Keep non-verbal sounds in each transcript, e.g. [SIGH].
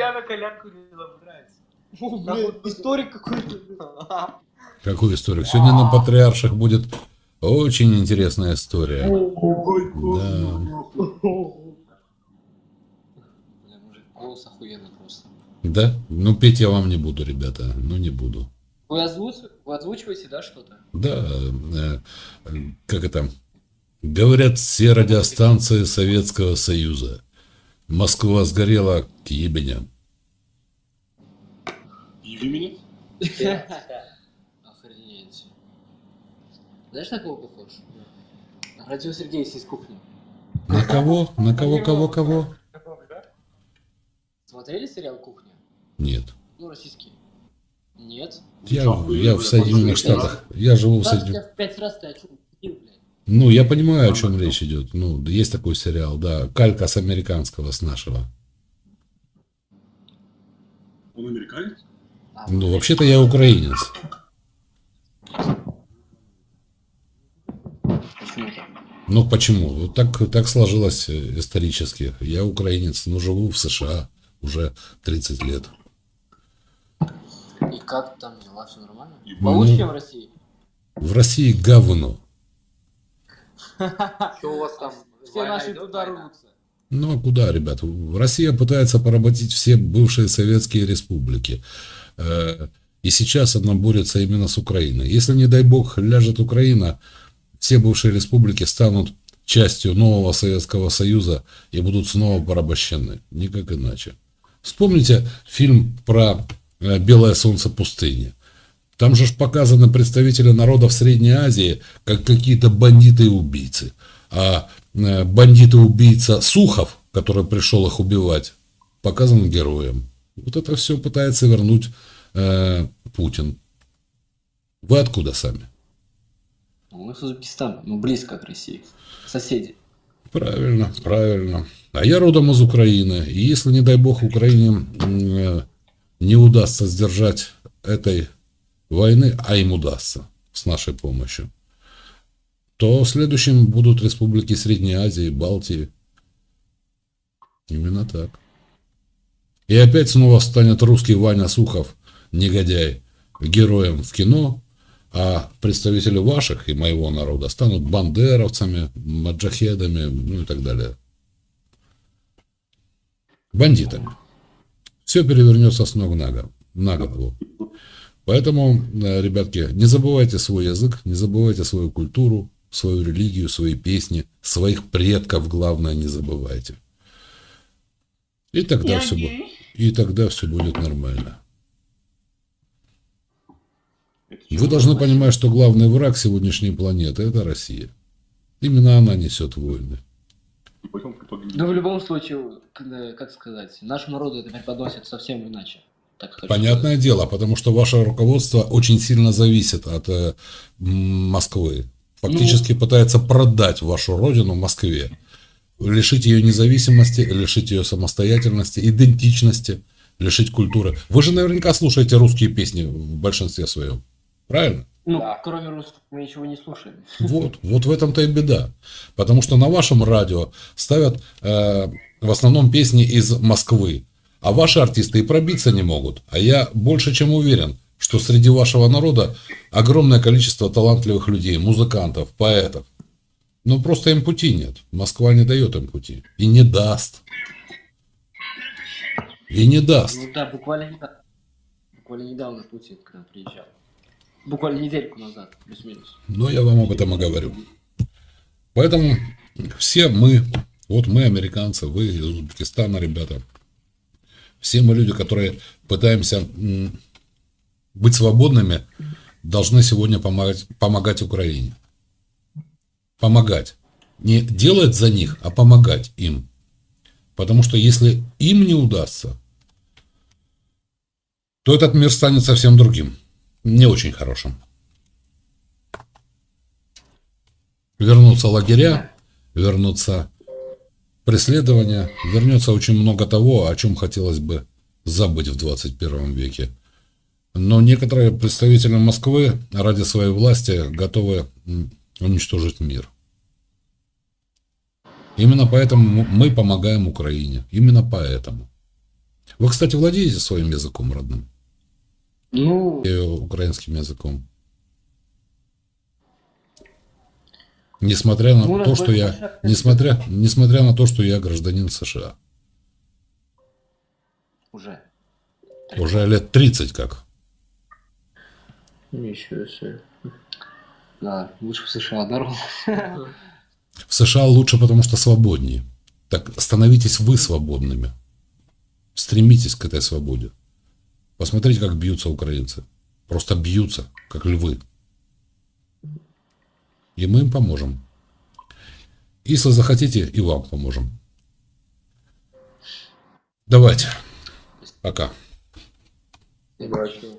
я на колянку не забрать. О, блин, историк какой-то. Какой историк? Сегодня на Патриарших будет очень интересная история. Мужик, голос охуенный просто. Да? Ну, петь я вам не буду, ребята. Ну, не буду. Вы, озвуч- вы озвучиваете, да, что-то? Да, э, как это? Говорят все радиостанции Советского Союза. Москва сгорела к ебеням. Имени? [LAUGHS] Охренеть. Знаешь, на кого похож? Радио Сергей из кухни. На кого? На кого, кого, кого? Смотрели сериал «Кухня»? Нет. Ну, российский. Нет. Я, я в Соединенных Штатах. Я живу в Соединенных пять раз ты о чем? Ну, я понимаю, о чем речь идет. Ну, есть такой сериал, да. Калька с американского, с нашего. Он американец? Ну, вообще-то я украинец. Почему так? Ну, почему? Вот так, так сложилось э, исторически. Я украинец, но живу в США уже 30 лет. И как там дела? Все нормально? И Получше, Ну. чем в России? В России говно. [LAUGHS] Что у вас там? Все наши туда рвутся. Ну, а куда, ребят? Россия пытается поработить все бывшие советские республики. Э, И сейчас она борется именно с Украиной. Если, не дай бог, ляжет Украина, все бывшие республики станут частью нового Советского Союза и будут снова порабощены. Никак иначе. Вспомните фильм про э, «Белое солнце пустыни». Там же показаны представители народов Средней Азии как какие-то бандиты и убийцы. А э, бандит-убийца Сухов, который пришел их убивать, показан героем. Вот это все пытается вернуть э, Путин. Вы откуда сами? Ну, Мы с Узбекистана, мы близко к России. Соседи. Правильно, правильно. А я родом из Украины. И если, не дай бог, Украине э, не удастся сдержать этой войны, а им удастся с нашей помощью, то следующим будут республики Средней Азии, Балтии. Именно так. И опять снова станет русский Ваня Сухов, негодяй, героем в кино, а представители ваших и моего народа станут бандеровцами, маджахедами, ну и так далее. Бандитами. Все перевернется с ног на голову. На голову. Поэтому, э, ребятки, не забывайте свой язык, не забывайте свою культуру, свою религию, свои песни, своих предков, главное, не забывайте. И тогда все, бу- и тогда все будет нормально. Вы должны понимать, что главный враг сегодняшней планеты – это Россия. Именно она несет войны. Ну, в любом случае, как сказать, нашему народу это преподносит совсем иначе. Так хочу Понятное дело, потому что ваше руководство очень сильно зависит от э, Москвы. Фактически пытается продать вашу родину Москве. Лишить ее независимости, лишить ее самостоятельности, идентичности, лишить культуры. Вы же наверняка слушаете русские песни в большинстве своем. Правильно? Ну, Да. кроме русских мы ничего не слушаем. Вот, вот в этом-то и беда. Потому что на вашем радио ставят э, в основном песни из Москвы. А ваши артисты и пробиться не могут. А я больше чем уверен, что среди вашего народа огромное количество талантливых людей, музыкантов, поэтов. Но просто им пути нет. Москва не дает им пути. И не даст. И не даст. Ну да, буквально буквально недавно Путин к нам приезжал. Буквально недельку назад, плюс-минус. Но я вам об этом и говорю. Поэтому все мы, вот мы американцы, вы из Узбекистана, ребята, все мы люди, которые пытаемся быть свободными, должны сегодня помогать, помогать Украине. Помогать. Не делать за них, а помогать им. Потому что если им не удастся, то этот мир станет совсем другим. Не очень хорошим. Вернутся лагеря, вернутся преследования, вернется очень много того, о чем хотелось бы забыть в 21 веке. Но некоторые представители Москвы ради своей власти готовы уничтожить мир. Именно поэтому мы помогаем Украине. Именно поэтому. Вы, кстати, владеете своим языком родным? Ну, И украинским языком? Несмотря на Ну, то, что я, наша- несмотря, несмотря на то, что я гражданин США, уже. уже лет 30 как. Ничего себе. Да, лучше в США дорога. В США лучше, потому что свободнее. Так становитесь вы свободными. Стремитесь к этой свободе. Посмотрите, как бьются украинцы. Просто бьются, как львы. И мы им поможем. Если захотите, и вам поможем. Давайте. Пока. Бачу.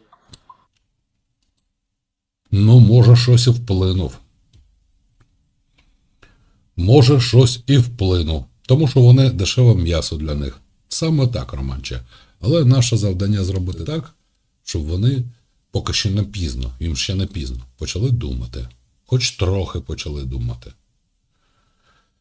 Може, щось і вплинув. Може, щось і вплинув. Тому що вони дешеве м'ясо для них. Саме так, Романче. Але наше завдання зробити так, щоб вони поки ще не пізно, їм ще не пізно, почали думати. Хоч трохи почали думати.